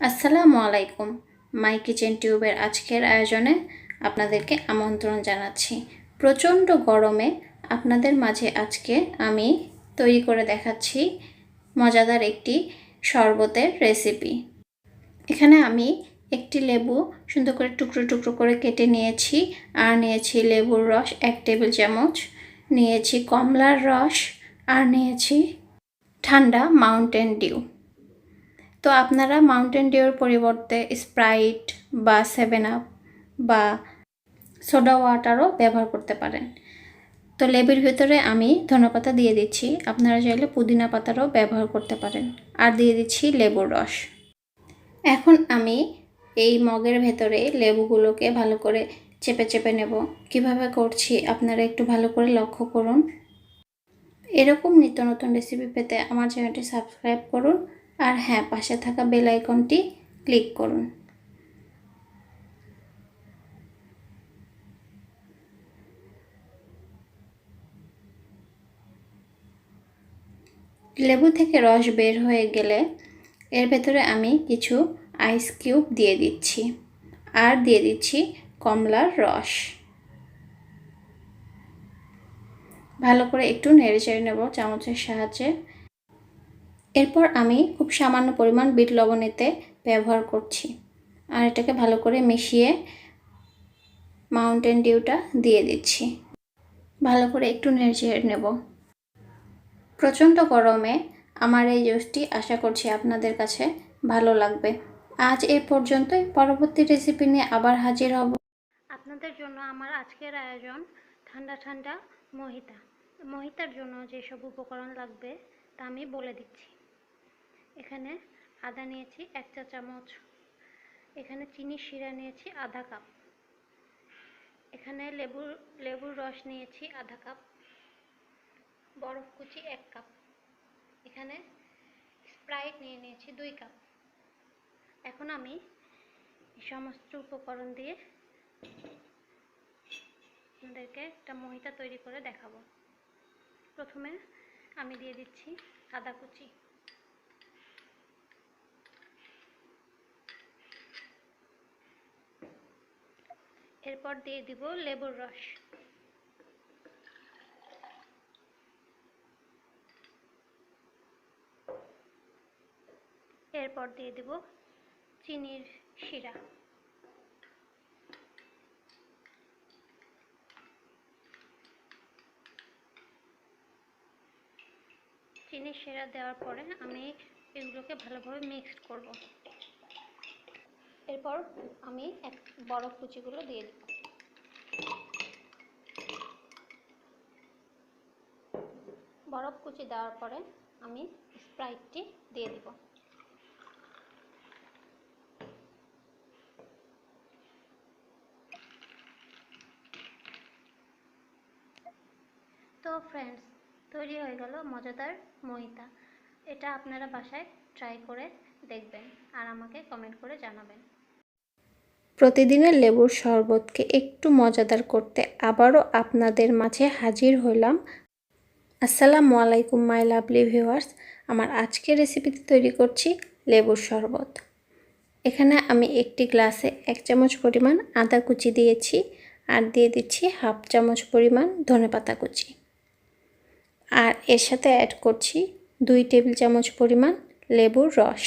আসসালামু আলাইকুম। মাই কিচেন টিউবের আজকের আয়োজনে আপনাদেরকে আমন্ত্রণ জানাচ্ছি। প্রচণ্ড গরমে আপনাদের মাঝে আজকে আমি তৈরি করে দেখাচ্ছি মজাদার একটি শরবতের রেসিপি। এখানে আমি একটি লেবু সুন্দর করে টুকরো টুকরো করে কেটে নিয়েছি আর নিয়েছি লেবুর রস এক টেবিল চামচ, নিয়েছি কমলার রস আর নিয়েছি ঠান্ডা মাউন্টেন ডিউ। তো আপনারা মাউন্টেন ডিউর পরিবর্তে স্প্রাইট বা সেভেন আপ বা সোডা ওয়াটারও ব্যবহার করতে পারেন। তো লেবুর ভিতরে আমি ধনেপাতা দিয়ে দিচ্ছি। আপনারা চাইলে পুদিনা পাতারও ব্যবহার করতে পারেন। আর দিয়ে দিচ্ছি লেবুর রস। এখন আমি এই মগের ভেতরে লেবুগুলোকে ভালো করে চেপে চেপে নেব। কীভাবে করছি আপনারা একটু ভালো করে লক্ষ্য করুন। এরকম নিত্য নতুন রেসিপি পেতে আমার চ্যানেলটি সাবস্ক্রাইব করুন। আর হ্যাঁ পাশে থাকা বেল আইকনটি ক্লিক করুন। লেবু থেকে রস বের হয়ে গেলে এর ভেতরে আমি কিছু আইস কিউব দিয়ে দিচ্ছি। আর দিয়ে দিচ্ছি কমলার রস। ভালো করে একটু নেড়ে চেড়ে নেব চামচের সাহায্যে। এরপর আমি খুব সামান্য পরিমাণ বিট লবণ এতে ব্যবহার করছি। আর এটাকে ভালো করে মিশিয়ে মাউন্টেন ডিউটা দিয়ে দিচ্ছি। ভালো করে একটু নেড়ে নেব। প্রচণ্ড গরমে আমার এই জুসটি আশা করছি আপনাদের কাছে ভালো লাগবে। আজ এ পর্যন্তই। পরবর্তী রেসিপি নিয়ে আবার হাজির হব। আপনাদের জন্য আমার আজকের আয়োজন ঠান্ডা ঠান্ডা মহিতা। মহিতার জন্য যেসব উপকরণ লাগবে তা আমি বলে দিচ্ছি। এখানে আদা নিয়েছি এক চা চামচ। এখানে চিনি শিরা নিয়েছি আধা কাপ। এখানে লেবুর লেবুর রস নিয়েছি আধা কাপ। বরফ কুচি এক কাপ। এখানে স্প্রাইট নিয়ে নিয়েছি দুই কাপ। এখন আমি সমস্ত উপকরণ দিয়ে আপনাদেরকে একটা মহিতা তৈরি করে দেখাবো। প্রথমে আমি দিয়ে দিচ্ছি আদা কুচি। এরপর দিয়ে দিব লেবুর রস। এরপর দিয়ে দিব চিনির শিরা। চিনি শিরা দেওয়ার পরে আমি এগুলোকে ভালোভাবে মিক্সড করব। এরপর আমি এক বরফ কুচিগুলো দিয়ে দিব বরফ কুচি দেওয়ার পরে আমি স্প্রাইটটি দিয়ে দিব। তো ফ্রেন্ডস তৈরি হয়ে গেল মজাদার মহিতা। এটা আপনারা বাসায় ট্রাই করে দেখবেন আর আমাকে কমেন্ট করে জানাবেন। প্রতিদিনের লেবুর শরবতকে একটু মজাদার করতে আবারও আপনাদের মাঝে হাজির হইলাম আসসালামু আলাইকুম, মাই লাভলি ভিউয়ার্স। আমার আজকের রেসিপিতে তৈরি করছি লেবুর শরবত। এখানে আমি একটি গ্লাসে এক চামচ পরিমাণ আদা কুচি দিয়েছি আর দিয়ে দিচ্ছি হাফ চামচ পরিমাণ ধনেপাতা কুচি। আর এর সাথে অ্যাড করছি দুই টেবিল চামচ পরিমাণ লেবুর রস।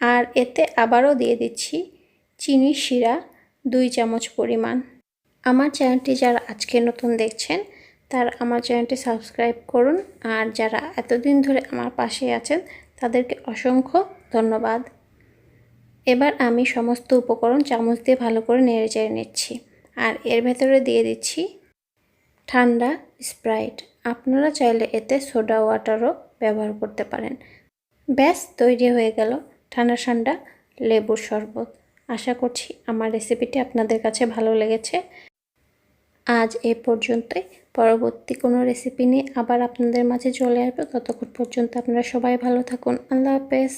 আর এতে আবারও দিয়ে দিচ্ছি চিনি শিরা দুই চামচ পরিমাণ। আমার চ্যানেলটি যারা আজকে নতুন দেখছেন, তার আমার চ্যানেলটি সাবস্ক্রাইব করুন। আর যারা এতদিন ধরে আমার পাশে আছেন, তাদেরকে অসংখ্য ধন্যবাদ। এবার আমি সমস্ত উপকরণ চামচ দিয়ে ভালো করে নেড়ে চেড়ে নিচ্ছি। আর এর ভেতরে দিয়ে দিচ্ছি ঠান্ডা স্প্রাইট। আপনারা চাইলে এতে সোডা ওয়াটারও ব্যবহার করতে পারেন। ব্যাস, তৈরি হয়ে গেল। ঠান্ডা ঠান্ডা লেবুর শরবত। আশা করছি আমার রেসিপিটি আপনাদের কাছে ভালো লেগেছে। আজ এ পর্যন্তই। পরবর্তী কোনো রেসিপি নিয়ে আবার আপনাদের মাঝে চলে আসবে। ততক্ষণ পর্যন্ত আপনারা সবাই ভালো থাকুন। আল্লাহ হাফেজ।